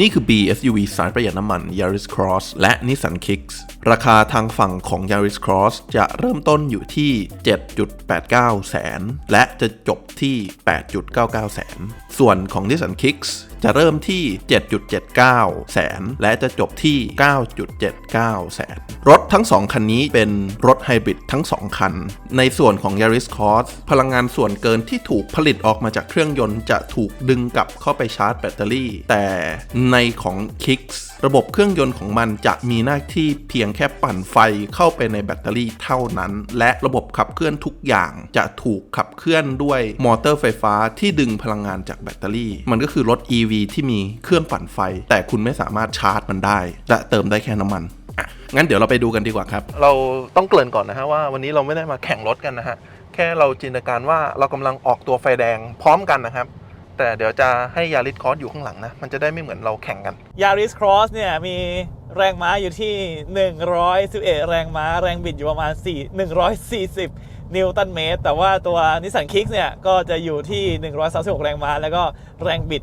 นี่คือ B SUV สายประหยัดน้ำมัน Yaris Cross และ Nissan Kicks ราคาทางฝั่งของ Yaris Cross จะเริ่มต้นอยู่ที่ 7.89 แสน และจะจบที่ 8.99 แสน ส่วนของ Nissan Kicks จะเริ่มที่ 7.79 แสน และจะจบที่ 9.79 แสน รถทั้ง 2 คันนี้เป็นรถไฮบริดทั้ง 2 คัน ในส่วนของ Yaris Cross พลังงานส่วนเกินที่ถูกผลิตออกมาจากเครื่องยนต์จะถูกดึงกลับเข้าไปชาร์จแบตเตอรี่ แต่ในของ Kicks ระบบเครื่องยนต์ของมันจะมีหน้าที่เพียงแค่ปั่นไฟเข้าไปในแบตเตอรี่เท่านั้น และระบบขับเคลื่อนทุกอย่างจะถูกขับเคลื่อนด้วยมอเตอร์ไฟฟ้าที่ดึงพลังงานจากแบตเตอรี่ มันก็คือรถ EV ที่มีเครื่องปั่นไฟ แต่คุณไม่สามารถชาร์จมันได้ และเติมได้แค่น้ำมันอะงั้นเดี๋ยวเราไปดูกันดีกว่าครับ เราต้องเกริ่นก่อนนะฮะว่าวันนี้เราไม่ได้มาแข่งรถกันนะฮะ แค่เราจินตนาการว่าเรากำลังออกตัวไฟแดงพร้อมกันนะครับ แต่เดี๋ยวจะให้ยาริสคอร์สอยู่ข้างหลังนะ มันจะได้ไม่เหมือนเราแข่งกัน Yaris Cross เนี่ยมีแรงม้าอยู่ที่ 111 แรงม้า แรงบิดอยู่ประมาณ4 140 นิวตันเมตร แต่ว่าตัว Nissan Kicks เนี่ย ก็จะอยู่ที่ 136 แรงม้า แล้วก็แรงบิด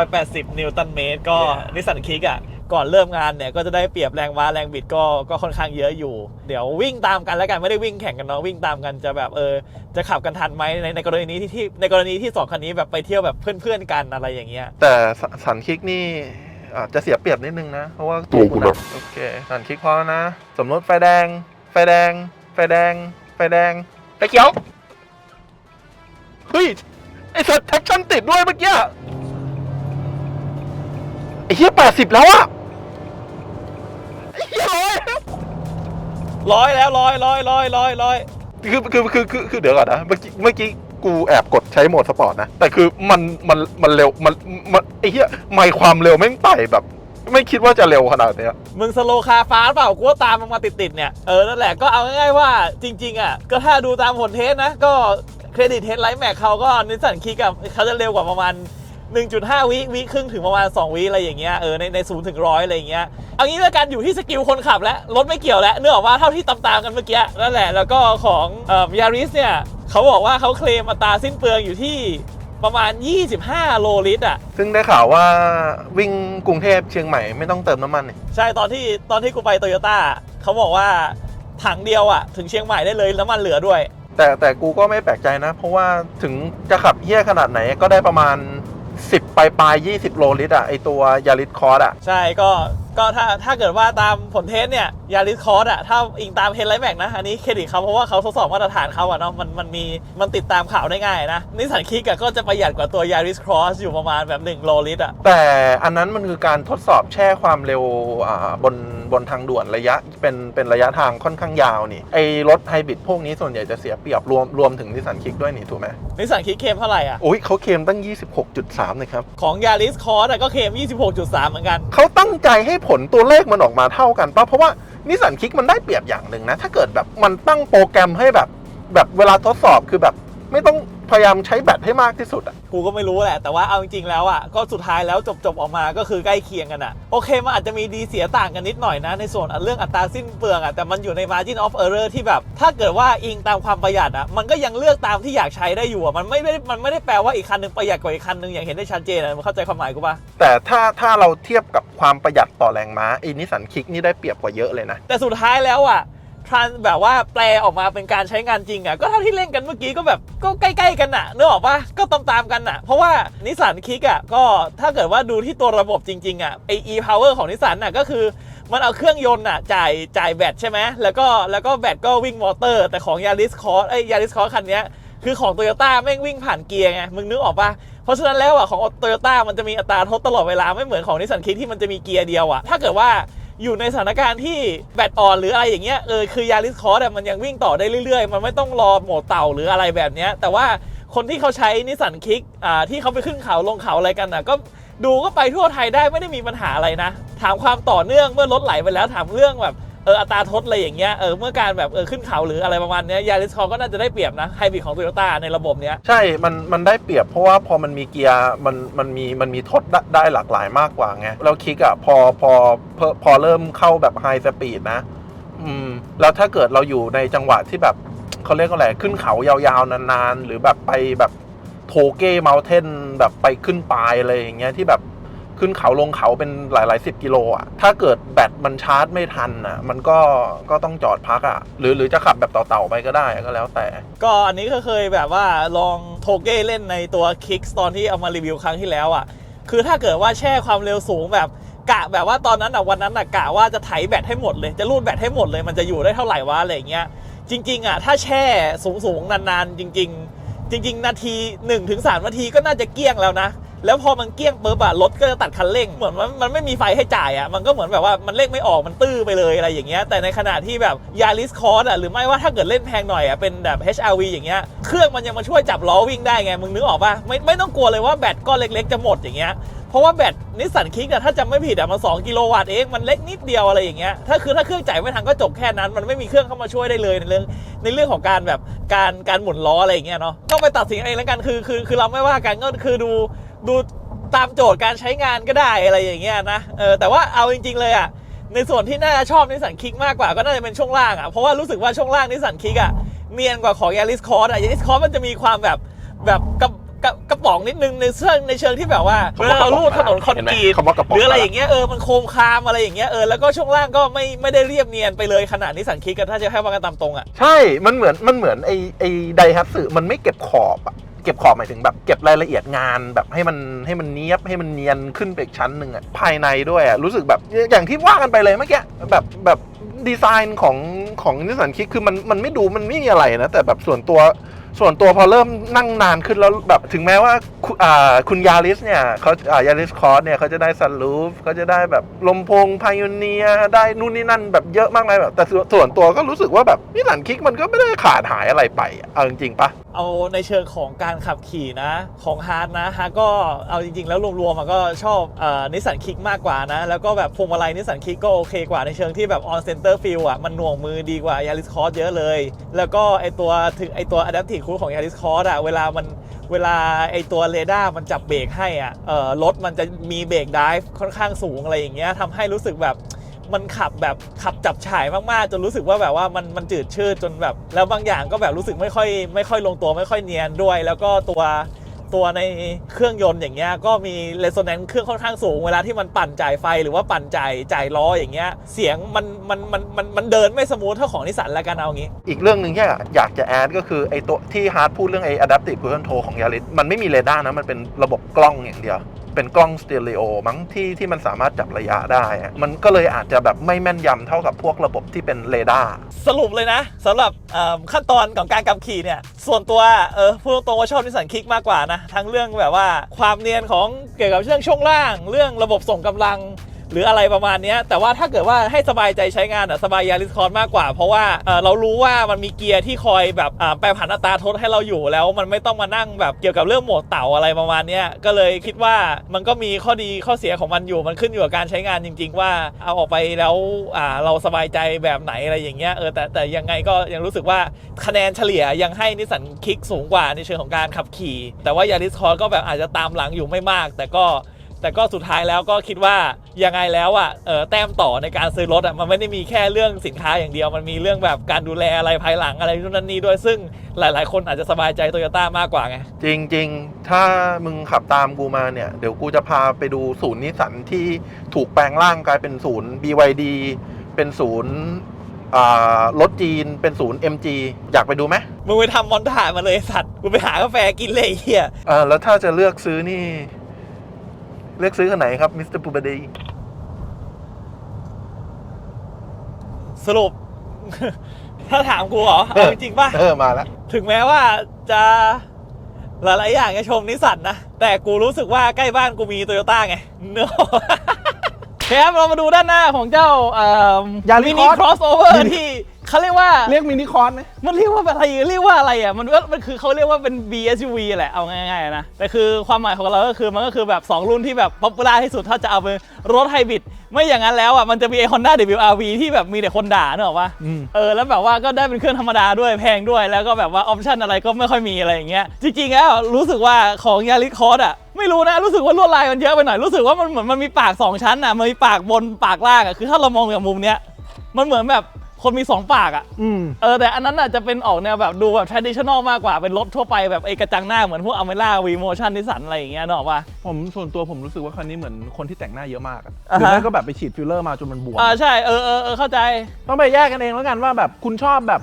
280 นิวตันเมตร ก็ Nissan Kicks อะก่อนเริ่มงานเนี่ย ก็จะได้เปรียบแรงม้าแรงบิดก็ก็ค่อนข้างเยอะอยู่ เดี๋ยววิ่งตามกันแล้วกันไม่ได้วิ่งแข่งกันเนาะวิ่งตามกันจะแบบเออจะขับกันทันไหมในในกรณีนี้ที่ที่ในกรณีที่สองคันนี้แบบไปเที่ยวแบบเพื่อนๆกันอะไรอย่างเงี้ยแต่สสันคิกนี่อาจจะเสียเปรียบนิดนึงนะ เพราะว่าตัวคุณอะอะโอเคสันคิกพอแล้วนะ สมมติไฟแดง ไฟแดง ไฟแดง ไฟแดง ไฟเขียวเฮ้ยไอ้สัตว์แท็กชั่นติดด้วยเมื่อกี้ไอ้เหี้ยแปดสิบแล้วอะไอ้เหี้ยร้อยแล้วร้อยแล้วร้อยร้อยร้อยร้อยร้อยคือคือคือคือคือเดี๋ยวก่อนนะเมื่อกี้เมื่อกี้กูแอบกดใช้โหมดสปอร์ตนะ แต่คือมันมันมันเร็วมันมันไอ้เหี้ยไม่ความเร็วแม่งไต่แบบ ไม่คิดว่าจะเร็วขนาดเนี้ย มึงสโลคาร์ฟาเปล่ากูว่าตามมึงมาติดๆเนี่ย เออ นั่นแหละก็เอาง่ายๆว่าจริง ๆ อะ ก็ถ้าดูตามผลเทสนะ ก็เครดิตเทสไลท์แม็กเขาก็นิสสันคีกับเขาจะเร็วกว่าประมาณ 1.5 วิวิครึ่งถึงประมาณ 2 วิอะไรอย่างเงี้ยเออในในศูนย์ถึงร้อยอะไรอย่างเงี้ยเอางี้แล้วกันอยู่ที่สกิลคนขับแล้วรถไม่เกี่ยวแล้วเนื่องจากว่าเท่าที่ตามๆกันเมื่อกี้นั่นแหละแล้วก็ของเอ่อยาริสเนี่ยเขาบอกว่าเขาเคลมอัตราสิ้นเปลืองอยู่ที่ ประมาณ 25 โลลิตรอะ ซึ่งได้ข่าวว่าวิ่งกรุงเทพเชียงใหม่ไม่ต้องเติมน้ำมันนี่ใช่ตอนที่ตอนที่กูไปโตโยต้าเขาบอกว่าถังเดียวอะถึงเชียงใหม่ได้เลยน้ำมันเหลือด้วย แต่แต่กูก็ไม่แปลกใจนะ เพราะว่าถึงจะขับเฮี้ยขนาดไหนก็ได้ประมาณ 10ปลายปลาย20 โลลิตรอะไอตัวยาริสคอร์สอะใช่ก็ ก็ถ้าถ้าเกิดว่าตามผลเทสเนี่ยยาริสคอร์สอะถ้าอิงตามเฮดไลท์แม็กนะ อันนี้เครดิตเขาเพราะว่าเขาทดสอบมาตรฐานเขาอะเนาะมันมันมีมันติดตามข่าวได้ง่ายนะนิสสันคิกอะก็จะประหยัดกว่าตัวยาริสครอสอยู่ประมาณแบบ1โลลิตรอะแต่อันนั้นมันคือการทดสอบแช่ความเร็วอ่าบนบนทางด่วนระยะเป็นเป็นระยะทางค่อนข้างยาวนี่ไอรถไฮบริดพวกนี้ส่วนใหญ่จะเสียเปรียบรวมรวมถึงนิสสันคิกด้วยนี่ถูกไหมนิสสันคิกเคลมเท่าไหร่อะโอ้ยเขาเคลมตั้ง 26.3เลยครับของยาริสคอร์สอะก็เคลม26.3 เหมือนกันเขาตั้งใจให้ผลตัวเลขมันออกมาเท่ากันป่ะเพราะว่านิสสันคิกมันได้เปรียบอย่างหนึ่งนะ ถ้าเกิดแบบมันตั้งโปรแกรมให้แบบ แบบเวลาทดสอบคือแบบ ไม่ต้อง พยายามใช้แบตให้มากที่สุดอะกูก็ไม่รู้แหละ แต่ว่าเอาจริงๆแล้วอะก็สุดท้ายแล้วจบๆออกมาก็คือใกล้เคียงกันอะโอเคมันอาจจะมีดีเสียต่างกันนิดหน่อยนะ ในส่วนเรื่องอัตราสิ้นเปลืองอะแต่มันอยู่ใน margin of error ที่แบบ ถ้าเกิดว่าอิงตามความประหยัดอะมันก็ยังเลือกตามที่อยากใช้ได้อยู่อะมันไม่ได้มันไม่ได้แปลว่าอีกคันหนึงประหยัดกว่าอีกคันหนึงอย่างเห็นได้ชัดเจนอะมึงเข้าใจความหมายกูปะแต่ถ้าถ้าเราเทียบกับความประหยัดต่อแรงม้าไอ้นิสสันคิกนี่ได้เปรียบกว่าเยอะเลยนะแต่สุดท้ายแล้วอะ ทรานแบบว่าแปลออกมาเป็นการใช้งานจริงอะก็เท่าที่เล่นกันเมื่อกี้ก็แบบก็ใกล้ ๆ กันอะนึกออกปะก็ตามๆกันอะ เพราะว่านิสสันคิกอะก็ถ้าเกิดว่าดูที่ตัวระบบจริง ๆ อะไอ e power ของนิสสันอะก็คือมันเอาเครื่องยนต์อะจ่ายจ่ายแบตใช่ไหมแล้วก็แล้วก็แบตก็วิ่งมอเตอร์ แต่ของยาริสคอร์ไอยาริสคอร์คันนี้คือของโตโยต้าแม่งวิ่งผ่านเกียร์ไงมึงนึกออกปะเพราะฉะนั้นแล้วอะของโตโยต้ามันจะมีอัตราทดตลอดเวลาไม่เหมือนของนิสสันคิกที่มันจะมีเกียร์เดียวอะถ้าเกิดว่า อยู่ในสถานการณ์ที่แบตอ่อนหรืออะไรอย่างเงี้ยเออคือยาริสคอร์ดมันยังวิ่งต่อได้เรื่อยๆ มันไม่ต้องรอโหมดเต่าหรืออะไรแบบเนี้ยแต่ว่าคนที่เขาใช้นิสสันคิกอ่าที่เขาไปขึ้นเขาลงเขาอะไรกันอะก็ดูก็ไปทั่วไทยได้ไม่ได้มีปัญหาอะไรนะ ถามความต่อเนื่องเมื่อรถไหลไปแล้วถามเรื่องแบบ เอออัตราทดอะไรอย่างเงี้ยเออเมื่อการแบบเออขึ้นเขาหรืออะไรประมาณเนี้ยยาริสคอร์ก็น่าจะได้เปรียบนะไฮบริดของโตโยต้าในระบบเนี้ยใช่ มันมันได้เปรียบเพราะว่าพอมันมีเกียร์มันมันมีมันมีทดได้ได้หลากหลายมากกว่าไงแล้วคลิกอะพอพอพอพอเริ่มเข้าแบบไฮสปีดนะ อืม แล้วถ้าเกิดเราอยู่ในจังหวะที่แบบเขาเรียกว่าอะไรขึ้นเขายาวๆนานๆ หรือแบบไปแบบโทเก้เมลเทนแบบไปขึ้นปลายอะไรอย่างเงี้ยที่แบบ ขึ้นเขาลงเขาเป็นหลายหลายสิบกิโลอะ ถ้าเกิดแบตมันชาร์จไม่ทันอะ มันก็ก็ต้องจอดพักอะ หรือหรือจะขับแบบเต่าๆไปก็ได้ก็แล้วแต่ ก็อันนี้ก็เคยแบบว่าลองโทเก้เล่นในตัว Kicks ตอนที่เอามารีวิวครั้งที่แล้วอะ คือถ้าเกิดว่าแช่ความเร็วสูงแบบกะแบบว่าตอนนั้นอะวันนั้นอะกะว่าจะไถแบตให้หมดเลย จะรูดแบตให้หมดเลยมันจะอยู่ได้เท่าไหร่วะอะไรเงี้ย จริง ๆอะถ้าแช่สูงๆนานๆจริง ๆ จริง ๆ นาที1-3ถึงนาทีก็น่าจะเกี้ยงแล้วนะ แล้วพอมันเกี้ยงปุ๊บอะรถก็จะตัดคันเร่งเหมือนมันมันไม่มีไฟให้จ่ายอะมันก็เหมือนแบบว่ามันเร่งไม่ออกมันตื้อไปเลยอะไรอย่างเงี้ยแต่ในขณะที่แบบยาริสคอร์สอะหรือไม่ว่าถ้าเกิดเล่นแพงหน่อยอะเป็นแบบ HRV อย่างเงี้ยเครื่องมันยังมาช่วยจับล้อวิ่งได้ไงมึงนึกออกปะไม่ไม่ต้องกลัวเลยว่าแบตก้อนเล็กๆจะหมดอย่างเงี้ยเพราะว่าแบตนิสสันคิกอะถ้าจำไม่ผิดอะมัน 2 กิโลวัตต์เอง มันเล็กนิดเดียวอะไรอย่างเงี้ยถ้าคือถ้าเครื่องจ่ายไม่ทันก็จบแค่นั้น มันไม่มีเครื่องเข้ามาช่วยได้เลยในเรื่องในเรื่องของการแบบการการหมุนล้ออะไรอย่างเงี้ยเนาะต้องไปตัดสินเองแล้วกันคือคือคือเราไม่ว่ากันก็คือดู ดูตามโจทย์การใช้งานก็ได้อะไรอย่างเงี้ยนะเออแต่ว่าเอาจริง ๆ เลยอะในส่วนที่น่าจะชอบนิสสันคิกมากกว่าก็น่าจะเป็นช่วงล่างอะเพราะว่ารู้สึกว่าช่วงล่างนิสสันคิกอะเนียนกว่าของยาริสคอร์สอะยาริสคอร์สมันจะมีความแบบแบบกระกระกระป๋องนิดนึงในเชิงในเชิงที่แบบว่าเวลาเราลูดถนนคอนกรีตเห็นไหมคำว่ากระป๋องหรืออะไรอย่างเงี้ยเออมันโคมคามอะไรอย่างเงี้ยเออแล้วก็ช่วงล่างก็ไม่ไม่ได้เรียบเนียนไปเลยขนาดนิสสันคิกกันถ้าจะให้ว่ากันตามตรงอะใช่มันเหมือนมันเหมือนไอไอไดฮัตสึมันไม่เก็บขอบอะ เก็บขอบหมายถึงแบบเก็บรายละเอียดงานแบบให้มันให้มันเนี้ยบให้มันเนียนขึ้นไปอีกชั้นหนึ่งอะภายในด้วยอะรู้สึกแบบอย่างที่ว่ากันไปเลยเมื่อกี้แบบแบบดีไซน์ของของนิสสันคิกคือมันมันไม่ดูมันไม่มีอะไรนะแต่แบบส่วนตัว ส่วนตัวพอเริ่มนั่งนานขึ้นแล้วแบบถึงแม้ว่าคุณอ่าคุณยาริสเนี่ยเขาอ่ายาริสคอร์สเนี่ยเขาจะได้ซันรูฟเขาจะได้แบบลมโพงพายเนียได้นู่นนี่นั่นแบบเยอะมากเลยแบบ แต่ส่วนส่วนตัวก็รู้สึกว่าแบบนิสสันคิกมันก็ไม่ได้ขาดหายอะไรไปอะเอาจริงๆปะเอาในเชิงของการขับขี่นะ ของฮาร์ดนะฮาร์ดก็เอาจริง ๆ แล้วรวมๆมันก็ชอบนิสสันคิกมากกว่านะ แล้วก็แบบพวงมาลัยนิสสันคิกก็โอเคกว่าในเชิงที่แบบออนเซนเตอร์ฟิลอะมันหน่วงมือดีกว่ายาริสคอร์สเยอะเลย แล้วก็ไอตัวถึงไอตัวอะแดปติคูดของยาริสคอร์สอะเวลามันเวลาไอตัวเรดาร์มันจับเบรกให้อะเออรถมันจะมีเบรกไดฟ์ค่อนข้างสูงอะไรอย่างเงี้ยทำให้รู้สึกแบบมันขับแบบขับจับฉ่ายมากๆ จนรู้สึกว่าแบบว่ามันมันจืดชืดจนแบบ แล้วบางอย่างก็แบบรู้สึกไม่ค่อยไม่ค่อยลงตัวไม่ค่อยเนียนด้วย แล้วก็ตัว ตัวในเครื่องยนต์อย่างเงี้ยก็มีเรโซแนนซ์เครื่องค่อนข้างสูงเวลาที่มันปั่นจ่ายไฟหรือว่าปั่นจ่ายจ่ายล้ออย่างเงี้ยเสียงมันมันมันมันมันเดินไม่สมูทเท่าของนิสสันแล้วกันเอางี้ อีกเรื่องหนึ่งที่อยากจะแอดก็คือไอ้ตัวที่ฮาร์ดพูดเรื่องไอ adaptive cruise control ของยาริสมันไม่มีเรดาร์นะมันเป็นระบบกล้องอย่างเดียว เป็นกล้องสเตอริโอมั้งที่ที่มันสามารถจับระยะได้ มันก็เลยอาจจะแบบไม่แม่นยำเท่ากับพวกระบบที่เป็นเรดาร์สรุปเลยนะสำหรับขั้นตอนของการขับขี่เนี่ย ส่วนตัวเออพูดตรงๆว่าชอบนิสสันคิกมากกว่านะ ทั้งเรื่องแบบว่าความเนียนของเกี่ยวกับเรื่องช่วงล่าง เรื่องระบบส่งกำลัง หรืออะไรประมาณนี้แต่ว่าถ้าเกิดว่าให้สบายใจใช้งานอะสบายยาริสคอนมากกว่า เพราะว่าเรารู้ว่ามันมีเกียร์ที่คอยแบบแปรผันอัตราทดให้เราอยู่แล้วมันไม่ต้องมานั่งแบบเกี่ยวกับเรื่องโหมดเต่าอะไรประมาณนี้ก็เลยคิดว่ามันก็มีข้อดีข้อเสียของมันอยู่มันขึ้นอยู่กับการใช้งานจริง ๆ ว่าเอาออกไปแล้วเราสบายใจแบบไหนอะไรอย่างเงี้ยเออแต่แต่ยังไงก็ยังรู้สึกว่าคะแนนเฉลี่ยยังให้นิสสันคิกสูงกว่าในเชิงของการขับขี่ แต่ว่ายาริสคอนก็แบบอาจจะตามหลังอยู่ไม่มาก แต่ก็ แต่ก็สุดท้ายแล้วก็คิดว่ายังไงแล้วอะเออแต้มต่อในการซื้อรถอะมันไม่ได้มีแค่เรื่องสินค้าอย่างเดียว มันมีเรื่องแบบการดูแลอะไรภายหลังอะไรนู่นนั่นนี่ด้วยซึ่งหลาย ๆ คนอาจจะสบายใจโตโยต้ามากกว่าไง จริงๆ ถ้ามึงขับตามกูมาเนี่ย เดี๋ยวกูจะพาไปดูศูนย์นิสสันที่ถูกแปลงร่างกลายเป็นศูนย์ BYD เป็นศูนย์อ่ารถจีนเป็นศูนย์ MG อยากไปดูไหมมึงไปทำมอนถ่ายมาเลยไอ้สัตว์กูไปหากาแฟกินเลยไอ้เฮียอ่าแล้วถ้าจะเลือกซื้อนี่ เลือกซื้อคันไหนครับมิสเตอร์ปูบดีสรุป ถ้าถามกูเหรอเอาจริงๆป่ะ เออมาแล้ว ถึงแม้ว่าจะหลายๆอย่างจะชมนิสสันนะ แต่กูรู้สึกว่าใกล้บ้านกูมีโตโยต้าไงเนอะแคปเรามาดูด้านหน้าของเจ้าเอ่อ Yaris มินิ Cross ครอสโอเวอร์ Mini ที่ เขาเรียกว่าเรียกมินิคอร์สไหมมันเรียกว่าอะไรเรียกว่าอะไรอะมันก็มันคือเขาเรียกว่าเป็น BSUV แหละเอาง่ายๆนะแต่คือความหมายของเราก็คือมันก็คือแบบ 2 รุ่นที่แบบป๊อปปูล่าที่สุดถ้าจะเอาเป็นรถไฮบริดไม่อย่างนั้นแล้วอะมันจะมีไอ Honda WRV ที่แบบมีแต่คนด่าเนกอะวะเออแล้วแบบว่าก็ได้เป็นเครื่องธรรมดาด้วยแพงด้วย แล้วก็แบบว่าออปชั่นอะไรก็ไม่ค่อยมีอะไรอย่างเงี้ยจริงๆแล้วรู้สึกว่าของยาริคอร์ดอะไม่รู้นะรู้สึกว่าลวดลายมันเยอะไปหน่อยรู้สึกว่ามันเหมือนมันมีปากสองชั้นอะมันมีปากบนปากล่างอะคือถ้าเรามองจากมุมเนี้ยมันเหมือนแบบ คนมีสองปากอะ อืม เออแต่อันนั้นอาจจะเป็นออกแนวแบบดูแบบ traditional มากกว่าเป็นรถทั่วไปแบบไอ้กระจังหน้าเหมือนพวกอเมร่าวีโมชั่นนิสสันอะไรอย่างเงี้ยเนกอะป่ะผมส่วนตัวผมรู้สึกว่าคันนี้เหมือนคนที่แต่งหน้าเยอะมากอะหอ่ารือฮะไม่ก็แบบไปฉีดฟิลเลอร์มาจนมันบวมอ่าใช่เออเออเออเข้าใจ ต้องไปแยกกันเองแล้วกันว่าแบบคุณชอบแบบ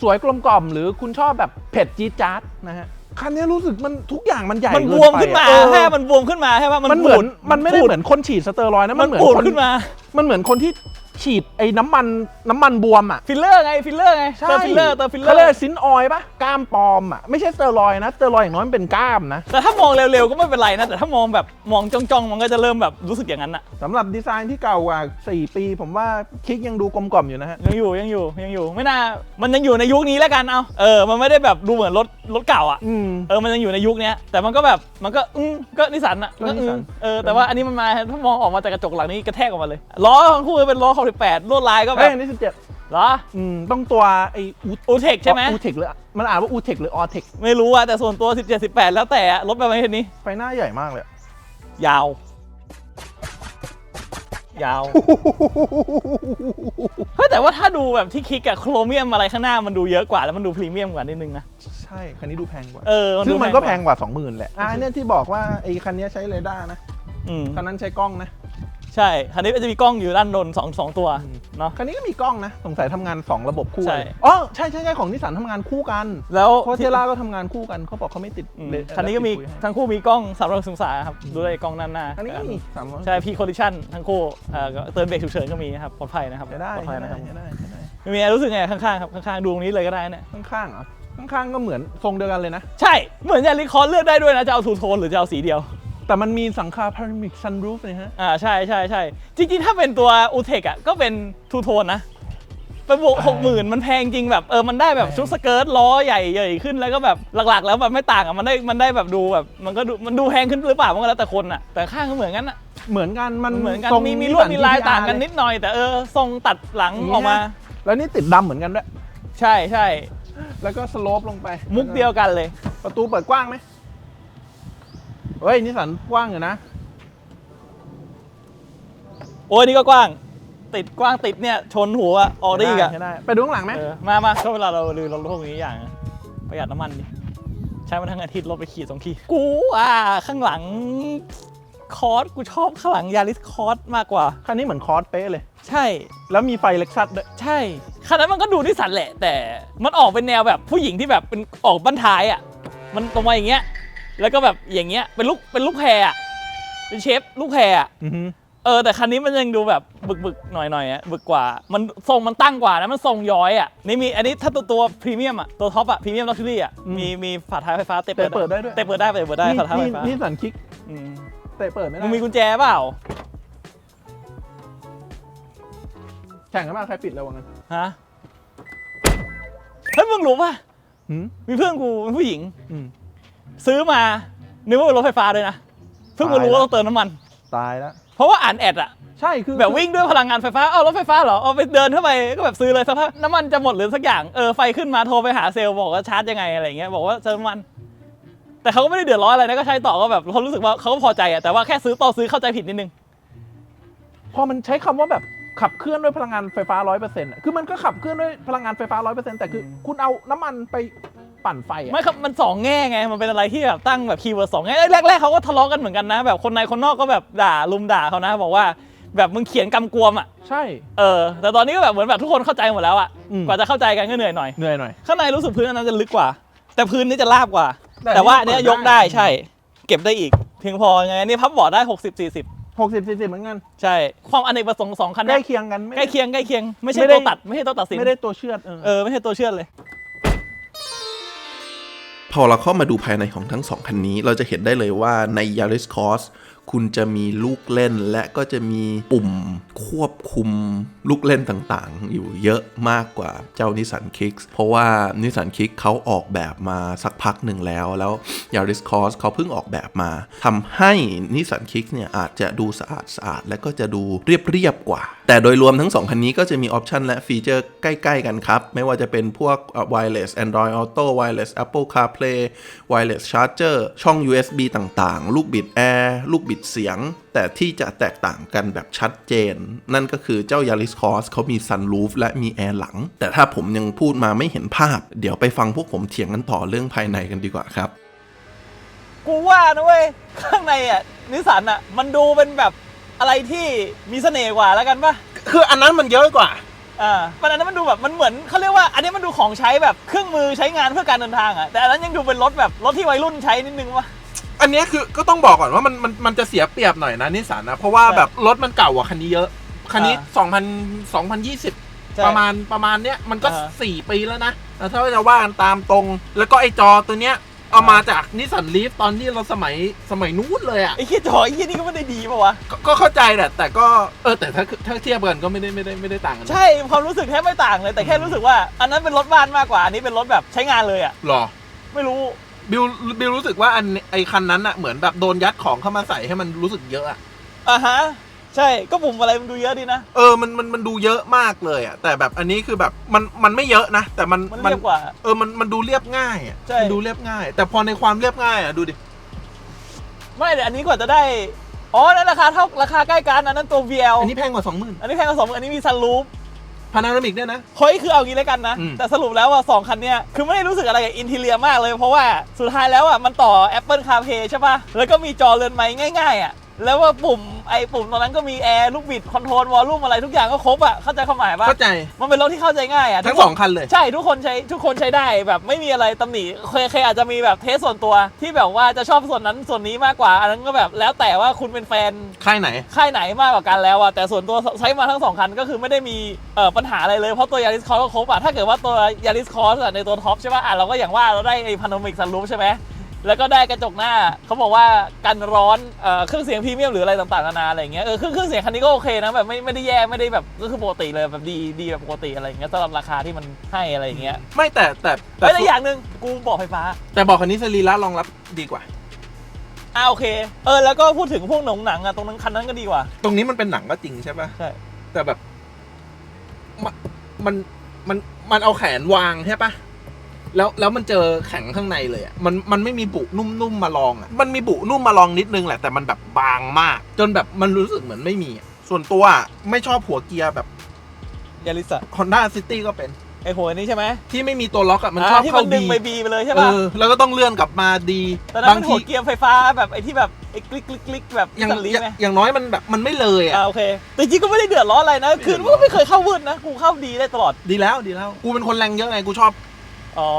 สวยกลมกล่อม หรือคุณชอบแบบเผ็ดจี๊ดจ๊าดนะฮะคันนี้รู้สึกมันทุกอย่างมันใหญ่มันบเกิวมไปขึ้นมาเออแค่มันบวมขึ้นมาใช่ป่ะมันเหมือนปูดมันไม่ได้ปูเหมือนคนฉีดสเตียรอยด์นะมัมันนเหมือนปูดคนขึ้นมา มันเหมือนคนที่ ฉีดไอ้น้ำมันน้ำมันบวมอะ ฟิลเลอร์ไงฟิลเลอร์ไงเติมฟิลเลอร์เติมฟิลเลอเขาเรียกร์ซินออยล์ปะกล้ามปลอมอะไม่ใช่สเตียรอยด์นะสเตียรอยด์อย่างน้อยมันเป็นกล้ามนะ แต่ถ้ามองเร็วๆก็ไม่เป็นไรนะ แต่ถ้ามองแบบมองจ้องๆ มันก็จะเริ่มแบบรู้สึกอย่างนั้นอะสำหรับดีไซน์ที่เก่ากว่า4 ปี ผมว่าคลิกยังดูกลมกล่อมอยู่นะฮะยังอยู่ยังอยู่ยังอยู่ไม่น่ามันยังอยู่ในยุคนี้แล้วกันเอาเออมันไม่ได้แบบดูเหมือนรถรถเก่าอะอืมเออมันยังอยู่ในยุคเนี้ยแต่มันก็แบบมันก็อืมก็นิสสันอะก็นิสสันอืมเออแต่ว่าอันนี้มันมาถ้ามองออกมาจากกระจกหลังนี้กระแทกออกมาเลยล้อทั้งคู่เป็นล้อขอบ18ลวดลายก็แบเฮ้ยบอันนี้17เหรอ อืมต้องตัวไอ้อูอูเทคใช่ไหม อูเทคหรือมันอ่านว่าอูเทคหรือออเทคไม่รู้อะแต่ส่วนตัว 17 18 แล้วแต่อะรถแบบนี้นี้ ไฟหน้าใหญ่มากเลยยาว ยาว เฮ้ยแต่ว่าถ้าดูแบบที่คลิกอะโครเมียมอะไรข้างหน้ามันดูเยอะกว่าแล้วมันดูพรีเมียมกว่านิดนึงนะ ใช่ คันนี้ดูแพงกว่า เออซึ่งดูมันก็แพว่างกว่า 20,000แหละอ่าเนี่ยที่บอกว่าไอ้คันนี้ใช้เรดาร์นะ อืม คันนั้นใช้กล้องนะ ใช่ คันนี้มันจะมีกล้องอยู่ด้านบนสองสองตัวอืมเนาะคันนี้ก็มีกล้องนะ สงสัยทำงาน 2 ระบบคู่ใช่กันอ๋อใช่ใช่ใช่ของนิสสันทำงานคู่กันแล้วเพราะเทสลาก็ทำงานคู่กันเขาบอกเขาไม่ติดอืมเลคันนี้ก็มีติดคุยให้ทั้งคู่มีกล้องสามร้อยองศาครับ ดูได้กล้องด้านหน้าอันนี้ก็มีสามร้อยใช่พีคอลิชันทั้งคู่เอ่อเตือนเบรกฉุกเฉินก็มีนะครับปลอดภัยนะครับใช้ได้ปลอดภัยใช้นะคได้รับใช้ได้ใช้ได้ไม่มีอะไรรู้สึกไงข้างๆครับข้างๆดูตรงนี้เลยก็ได้เนี่ยข้างๆเหรอข้างๆก็เหมือนทรงเดียวกันเลยนะ ใช่เหมือนจะรีคอร์ดเลือกได้ด้วยนะจะเอาทูโทนหรือจะเอาสีเดียว แต่มันมีสังคาพารามิกซันรูฟนะฮะ อ่าใช่ใช่ใช่จริงๆ ถ้าเป็นตัวอูเทคอะก็เป็นทูโทนนะเป็นบวกแพงหกหมื่นมันแพงจริงแบบเออมันได้แบบแพงชุดสเกิร์ตล้อใหญ่ใหญ่ขึ้นแล้วก็แบบหลักๆ แล้วแบบไม่ต่างอะมันได้มันได้แบบดูแบบมันก็ดูมันดูแพงขึ้นหรือเปล่ามันก็แล้วแต่คนอะแต่ข้างก็เหมือนกันอะเหมือนกันมันเหมือนกันทรงมีมีลวดมีลายนิสสัต่างกัน GTR นิดหน่อย แต่เออทรงตัดหลังอย่างนี้ออกมาฮะแล้วนี่ติดดำเหมือนกันด้วยใช่ใช่แล้วก็สโลปลงไป มุกเดียวกันเลย ประตูเปิดกว้างไหม เฮ้ยนิสสันกว้างอยู่นะ โอ้ยนี่ก็กว้าง ติดกว้างติดเนี่ย ชนหัวออกได้อีกอะใช้ได้ไปดูข้างหลังไหมเออมามาก็เวลาเราลืมรถพวกนี้อย่างอะประหยัดน้ำมันดิใช้มาทั้งอาทิตย์รถไปขี่สองขี่กูอะข้างหลังคอร์สกูชอบข้างหลังยาริสคอร์สมากกว่า คันนี้เหมือนคอร์สเป๊ะเลย ใช่ แล้วมีไฟเล็กซัสด้วยใช่คันนั้นมันก็ดูนิสสันแหละ แต่มันออกเป็นแนวแบบผู้หญิงที่แบบเป็นออกบ้านท้ายอะ มันตรงมาอย่างเงี้ย แล้วก็แบบอย่างเงี้ยเป็นลูกเป็นลูกแพรอะเป็นเชฟลูกแพรอะอือฮึเออแต่คันนี้มันยังดูแบบบึกบึกๆหน่อยหน่อยๆอะบึกกว่า มันทรงมันตั้งกว่านะมันทรงย้อยอะนี่มีอันนี้ถ้าตัวตัวพรีเมียมอะตัวท็อปอะพรีเมียมลักชัวรี่อะมีมีฝาท้ายไฟฟ้าเตะเตะเปิดได้ด้วย เตะเปิดได้เตะเปิดได้นี่ฝาท้ายไฟนี่ฟ้านิสสันคิกอืมเตะเปิดไม่ได้มึงมีกุญแจเปล่าแข่งกันมาใครปิดแล้ววะงั้นฮะเฮ้ยมึงรู้ป่ะ หืมมีเพื่อนกูเป็นผู้หญิง อืม ซื้อมานึกว่าเป็นรถไฟฟ้าด้วยนะเพิ่งมารู้ตายแล้วว่าต้องเติมน้ำมัน ตายแล้ว เพราะว่าอ่านแอดอะใช่คือแบบวิ่งด้วยพลังงานไฟฟ้าเอารถไฟฟ้าเหรอเอาไปเดินเข้าไปก็แบบซื้อเลยสักพักน้ำมันจะหมดหรือสักอย่างเออไฟขึ้นมาโทรไปหาเซลล์บอกว่าชาร์จยังไงอะไรเงี้ยบอกว่าเติมน้ำมัน แต่เขาก็ไม่ได้เดือดร้อนอะไรนะก็ใช้ต่อก็แบบเขารู้สึกว่าเขาก็พอใจอะแต่ว่าแค่ซื้อต่อซื้อเข้าใจผิดนิดนึง พอมันใช้คำว่าแบบขับเคลื่อนด้วยพลังงานไฟฟ้าร้อยเปอร์เซ็นต์คือมันก็ขับเคลื่อนด้วยพลังงานไฟฟ้าร้อยเปอร์เซ็นต์แต่คืออมคุณเอาน้ำมันไป ปั่นไฟอะไม่ครับมันสองแง่ไง มันเป็นอะไรที่แบบตั้งแบบคีย์เวิร์ดสองแง่แรกแรกๆเขาก็ทะเลาะกันเหมือนกันนะ แบบคนในคนนอกก็แบบด่าลุมด่าเขานะ บอกว่าแบบมึงเขียนกำกวมอะใช่ เออแต่ตอนนี้ก็แบบเหมือนแบบทุกคนเข้าใจหมดแล้วอะอืม กว่าจะเข้าใจกันก็เหนื่อยหน่อย เหนื่อยหน่อย ข้างในรู้สึกพื้นอันนั้นจะลึกกว่า แต่พื้นนี่จะราบกว่า แต่แต่ว่าอันนี่เนี้ยเปิดยกได้ได้ใช่ เก็บได้อีกเพียงพอไงอันนี่พับเบาะได้60 40หกสิบสี่สิบเหมือนกันใช่ความอเนกประสงค์สองคันใกเนี้ล้ยเคียงกันไม่ใกล้เคียงใกล้เคียงไม่ใช่ไม่ได้ ตัวตัดไม่ใช่ตัวตัดสินไม่ได้ตัวเชือดเออเออไม่ใช่ตัวเชื่อดเลย พอเราเข้ามาดูภายในของทั้งสองคันนี้ เราจะเห็นได้เลยว่าใน Yaris Cross คุณจะมีลูกเล่นและก็จะมีปุ่มควบคุมลูกเล่นต่างๆ อยู่เยอะมากกว่าเจ้า Nissan Kicks เพราะว่า Nissan Kicks เขาออกแบบมาสักพักหนึ่งแล้ว แล้ว Yaris Cross เขาเพิ่งออกแบบมาทำให้ Nissan Kicks เนี่ยอาจจะดูสะอาดสะอาดและก็จะดูเรียบๆกว่า แต่โดยรวมทั้งสองคันนี้ก็จะมีออปชันและฟีเจอร์ใกล้ ๆ กันครับ ไม่ว่าจะเป็นพวก wireless Android Auto wireless Apple CarPlay wireless charger ช่อง USB ต่างๆ ลูกบิดแอร์ลูกบิดเสียง แต่ที่จะแตกต่างกันแบบชัดเจน นั่นก็คือเจ้า Yaris Cross เขามี Sunroof และมีแอร์หลัง แต่ถ้าผมยังพูดมาไม่เห็นภาพ เดี๋ยวไปฟังพวกผมเถียงกันต่อเรื่องภายในกันดีกว่าครับ กูว่านะเว้ยข้างในอะนิสสันอะมันดูเป็นแบบ อะไรที่มีเสน่ห์กว่าแล้วกันปะคืออันนั้นมันเยอะกว่าอ่ามันอันนั้นมันดูแบบมันเหมือนเขาเรียกว่าอันนี้มันดูของใช้แบบเครื่องมือใช้งานเพื่อการเดินทางอะแต่อันนั้นยังดูเป็นรถแบบรถที่วัยรุ่นใช้นิดนึงวะ อันเนี้ยคือก็ต้องบอกก่อนว่ามันมันมันจะเสียเปรียบหน่อยนะนิสสันนะเพราะว่าใช่แบบรถมันเก่ากว่าคันนี้เยอะคันนี้อ่า2000 2020ใช่ ประมาณประมาณเนี้ยมันก็อ่าสี่ปีแล้วนะแต่ถ้าจะว่ากันตามตรง แล้วก็ไอจอตัวเนี้ย เอามาจากนิสสันลีฟตอนที่เราสมัยสมัยนู้นเลยอะไอ้ขี้จอไอ้ขี้นี่ก็ไม่ได้ดีปะวะ ก็ก็เข้าใจแหละแต่ก็เออแต่ถ้าถ้าเทียบกันก็ไม่ได้ไม่ได้ไม่ได้ต่างกันนะใช่ความรู้สึกแทบไม่ต่างเลยแต่แค่รู้สึกว่า อันนั้นเป็นรถบ้านมากกว่า อันนี้เป็นรถแบบใช้งานเลยอะ หรอ ไม่รู้ บิวบิวรู้สึกว่าอันไอคันนั้นอะเหมือนแบบโดนยัดของเข้ามาใส่ให้มันรู้สึกเยอะอะอ่าฮะ ใช่ก็ปุ่มอะไรมันดูเยอะดีนะ เออมันมันมันดูเยอะมากเลยอะแต่แบบอันนี้คือแบบมันมันไม่เยอะนะ แต่มันมันเรียบกว่า เออมันมันดูเรียบง่ายอะใช่ มันดูเรียบง่าย แต่พอในความเรียบง่ายอะดูดิ ไม่แต่อันนี้กว่าจะได้ อ๋อนั่นราคาเท่าราคาใกล้กันอันนั้นตัว VL อันนี้แพงกว่าสองหมื่นอันนี้แพงกว่าสองอันนี้มีซันรูฟพานาโรามิกเนี่ยนะ เฮ้ยคือเอางี้แล้วกันนะ อืม แต่สรุปแล้วว่าสองคันเนี้ยคือไม่ได้รู้สึกอะไรกับอินทีเรียมากเลย เพราะว่าสุดท้ายแล้วอะมันต่อ Apple CarPlay ใช่ป่ะ แล้วก็มีจอเรือนไม้ง่ายๆอะ แล้วว่าปุ่มไอ้ปุ่มตรงนั้นก็มีแอร์ลูกบิดคอนโทรลวอลลุ่มอะไรทุกอย่างก็ครบอะเข้าใจความหมายป่ะเข้าใจ มันเป็นรถที่เข้าใจง่ายอะทั้งทุกสองคันเลย ใช่ทุกคนใช้ทุกคนใช้ได้แบบไม่มีอะไรตำหนิเคยเคยอาจจะมีแบบเทสส่วนตัว ที่แบบว่าจะชอบส่วนนั้นส่วนนี้มากกว่า อันนั้นก็แบบแล้วแต่ว่าคุณเป็นแฟนค่ายไหนค่ายไหนมากกว่ากันแล้วอะแต่ส่วนตัวใช้มาทั้งสองคันก็คือไม่ได้มีเอ่อปัญหาอะไรเลยเพราะตัวยาริสคอร์ก็ครบอะถ้าเกิดว่าตัวยาริสคอร์ในตัวท็อปใช่ป่ะอะเราก็อย่างว่าเราได้ไอ้พาโนมิกซันรูฟใช่ไหม แล้วก็ได้กระจกหน้าเขาบอกว่ากันร้อนเอ่อเครื่องเสียงพรีเมียมหรืออะไรต่างๆนานาอะไรอย่างเงี้ยเออเครื่องเครื่องเสียงคันนี้ก็โอเคนะแบบไม่ไม่ได้แย่ไม่ได้แบบก็คือปกติเลยแบบดีดีแบบปกติอะไรอย่างเงี้ยสำหรับราคาที่มันให้อะไรอย่างเงี้ยไม่แต่แต่แต่เฮ้ยแต่อย่างหนึ่งกูบอกไฟฟ้า แต่บอกคันนี้สรีระรองรับดีกว่าอ่าโอเคเออแล้วก็พูดถึงพวกหนังหนังอะตรงนั้นคันนั้นก็ดีกว่า ตรงนี้มันเป็นหนังก็จริงใช่ปะใช่แต่แบบมันมันมันมันเอาแขนวางใช่ปะ แล้วแล้วมันเจอแข็งข้างในเลยอะมันมันไม่มีบุนุ่มๆมาลองอะมันมีบุนุ่มมาลองนิดนึงแหละแต่มันแบบบางมาก จนแบบมันรู้สึกเหมือนไม่มีอะส่วนตัวอะไม่ชอบหัวเกียร์แบบ ยาริสอะ Honda City ก็เป็น ไอ้หัวนี้ใช่ไหมที่ไม่มีตัวล็อกอะมันอ่าชอบที่เข้ามันดึดีงไปบีไปเลยใช่เอป่ะอแล้วก็ต้องเลื่อนกลับมาดีแต่นั้นบางเป็นทีหัวเกียร์ไฟฟ้าแบบไอ้ที่แบบไอ้คลิกคลิกคลิกแบบอย่างสันลีอย่างไหมอย่างน้อยมันแบบมันไม่เลยอะ อ่าโอเค แต่จริงก็ไม่ได้เดือดร้อนอะไรนะ คือไม่เดือดร้อนก็ไม่เคยเข้าวืดนะ กูเข้าดีได้ตลอด ดีแล้วดีแล้ว กูเป็นคนแรงเยอะไงกูชอบ อ๋อ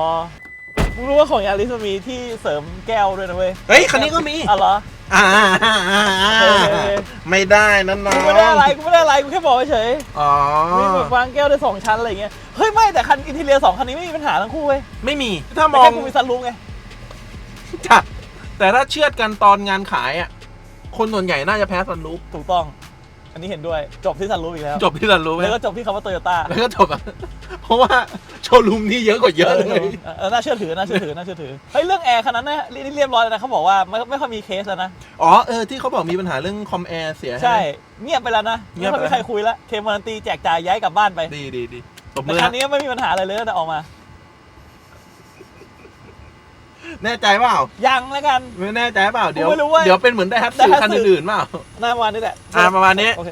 มึงรู้ว่าของยาริสมีที่เสริมแก้วด้วยนะเว้ยเฮ้ยคันนี้ก็มีอ๋อเหรอ อ่าอ่าอ่าอ่าโอเคโอเค ไม่ได้นะน้องกูไม่ได้อะไรกูไม่ได้อะไรกูแค่บอกเฉยอ๋อๆมีแบบวางแก้วได้สองชั้นอะไรอย่างเงี้ยเฮ้ยไม่แต่คันอินทีเรียสองคันนี้ไม่มีปัญหาทั้งคู่เว้ยไม่มีถ้ามแต่องแค่กูมีซันรูฟไงจัดแต่ถ้าเชือดกันตอนงานขายอะคนส่วนใหญ่น่าจะแพ้ซันรูฟถูกต้อง อันนี้เห็นด้วยจบที่ซันรูฟอีกแล้วจบที่ซันรูฟไหมแล้วก็จบที่คำว่าโตโยต้าแล้วก็จบอะเพราะว่าโชว์รูมนี่เยอะกว่าเยอะเลยเออน่าเชื่อถือน่าเชื่อถือน่าเชื่อถือเฮ้ยเรื่องแอร์คันนั้นนะนี่เรียบร้อยแล้วนะเขาบอกว่าไม่ไม่ค่อยมีเคสแล้วนะอ๋อเออที่เขาบอกมีปัญหาเรื่องคอมแอร์เสีย ใช่ไหมเงียบไปแล้วนะเงียบไม่ไป ค่อยมีใครคุยแล้วเคมการันตีแจกจ่ายย้ายกลับบ้านไปดีดีดีตบแต่มือคัฮะนนี้ไม่มีปัญหาอะไรเลยตั้งแต่ออกมา แน่ใจเปล่ายังแล้วกัน ไม่แน่ใจเปล่าเดี๋ยวไม่รู้เว้ยเดี๋ยวเป็นเหมือนได้ฮัตได้สึฮัตสึคันอื่นๆเปล่า หน้าวันนี่แหละอ่าประมาณนี้ โอเค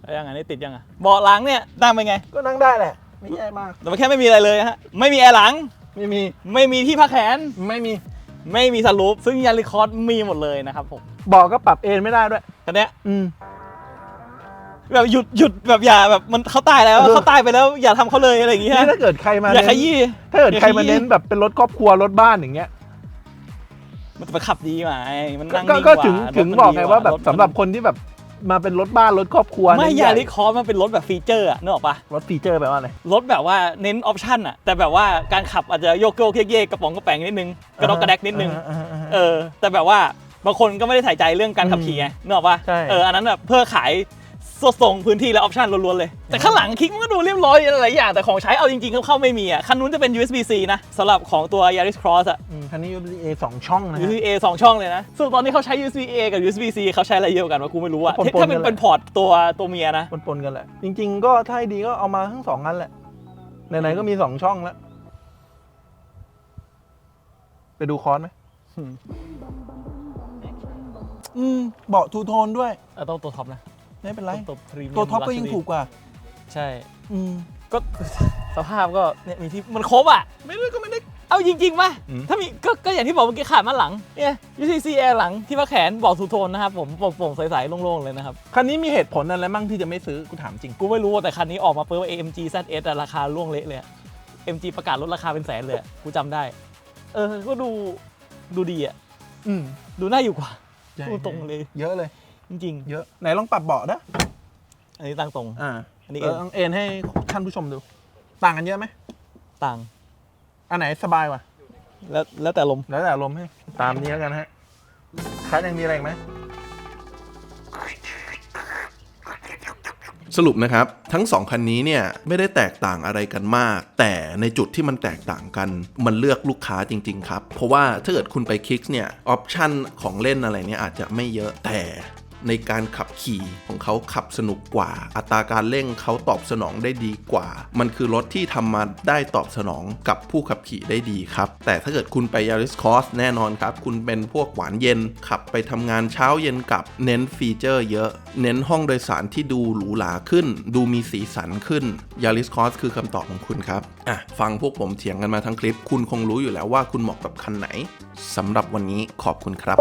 แล้วยังไงนี่ติดยังอะเบาะหลังเนี่ยนั่งเป็นไง ก็นั่งได้แหละ ไม่แย่มาก แต่มันแค่ไม่มีอะไรเลยฮะ ไม่มีแอร์หลัง ไม่มี ไม่มีที่พักแขน ไม่มีไม่มีสลูปซึ่งยาริคอร์ดมีหมดเลยนะครับผมบอกก็ปรับเอนไม่ได้ด้วย คันเนี้ยอืม แบบหยุดหยุดแบบอย่าแบบมันเขาตายแล้วเออ เขาตายไปแล้วอย่าทำเขาเลยอะไรอย่างเงี้ยนี่ถ้าเกิดใครมาอย่าขเน้นยี้ ถ้าเกิดใครมาอย่าขยี้เน้นแบบเป็นรถครอบครัวรถบ้านอย่างเงี้ย มันจะไปขับดีไหมมันนั่งก็นิ่งก็ว่าถึงรถถึงมันบอกดีไงว่าแบบรถมันสำหรับคนที่แบบมาเป็นรถบ้านรถครอบครัวไม่เน้นยาใหญ่ริคอร์มันเป็นรถแบบฟีเจอร์อะนึกออกปะรถฟีเจอร์แปลว่าอะไร รถแบบว่าเน้นออปชั่นอะแต่แบบว่าการขับอาจจะโยกโยกเยกๆกระป๋องกระแป๋งนิดนึงกระดอกกระแดกนิดนึงอ่าอ่าอ่าเออแต่แบบว่าบางคนก็ไม่ได้ใส่ใจเรื่องการขับขี่ไงนึกออกปะใช่ เอออันนั้นแบบเพื่อขาย ส่งพื้นที่และออปชั่นล้วนๆเลย แต่ข้างหลังคลิกมันก็ดูเรียบร้อยหลายอย่าง แต่ของใช้เอาจริงๆเข้าไม่มีอะคันนู้นจะเป็น USB-C นะสำหรับของตัว Yaris Cross อะอืมคันนี้ USB-A สองช่องนะฮะ USB A สองช่องเลยนะส่วนตอนนี้เขาใช้ USB A กับ USB C เขาใช้อะไรเยอะกว่ากันวะกูไม่รู้อะปนๆถ้าเป็นกันแหละเป็นพอร์ตตัวตัวเมียนะปนๆกันแหละจริง ๆ ก็ถ้าให้ดีก็เอามาทั้งสองอันแหละไหนๆก็มีสองช่องแล้วไปดูคอร์สไหมอืมอืมเบาะทูโทนด้วยเออต้องตัวท็อปนะ ไม่เป็นไรต้องตัวพรีเมียมตัวท็อปก็ยังถูกกว่า ใช่ อืม ก็ สภาพก็เนี่ยมีที่มันครบอะ ไม่ได้ก็ไม่ได้ เอาจริงๆป่ะอืม ถ้ามีก็ก็อย่างที่บอกเมื่อกี้ขาดมาหลังเนี่ย UCC Air หลังที่มาแขนบอกทูโทนนะครับผมโปร่งๆใสๆโล่งๆเลยนะครับ คันนี้มีเหตุผลอะไรมั่งที่จะไม่ซื้อกูถามจริง กูไม่รู้แต่คันนี้ออกมาเปิดว่า AMG ZS อะราคาล่วงเละเลยอะ MG ประกาศลดราคาเป็นแสนเลยอะกูจำได้ เออ ก็ดูดูดีอะ อืมดูน่าอยู่กว่าใช่พูดตรงเลย เยอะเลย จริงเยอะ ไหนลองปรับเบาะนะๆอันนี้ตั้งตรง อ่าอันนี้เอเอ็อนลองเอ็นให้ท่านผู้ชมดู ต่างกันเยอะไหมต่าง อันไหนสบายกว่า แล้วแล้วแต่ลม แล้วแต่อารมณ์ให้ตามนี้แล้วกันฮะคัสยังมีอะไรอีกไหม สรุปนะครับทั้ง 2 คันนี้เนี่ยไม่ได้แตกต่างอะไรกันมาก แต่ในจุดที่มันแตกต่างกัน มันเลือกลูกค้าจริง ๆ ครับ เพราะว่าถ้าเกิดคุณไปคลิกเนี่ยออปชันของเล่นอะไรเนี่ยอาจจะไม่เยอะแต่ ในการขับขี่ของเขาขับสนุกกว่า อัตราการเร่งเขาตอบสนองได้ดีกว่า มันคือรถที่ทำมาได้ตอบสนองกับผู้ขับขี่ได้ดีครับ แต่ถ้าเกิดคุณไป Yaris Cross แน่นอนครับ คุณเป็นพวกหวานเย็น ขับไปทำงานเช้าเย็นกลับเน้นฟีเจอร์เยอะ เน้นห้องโดยสารที่ดูหรูหราขึ้น ดูมีสีสันขึ้น Yaris Cross คือคำตอบของคุณครับอะฟังพวกผมเถียงกันมาทั้งคลิป คุณคงรู้อยู่แล้วว่าคุณเหมาะกับคันไหนสำหรับวันนี้ขอบคุณครับ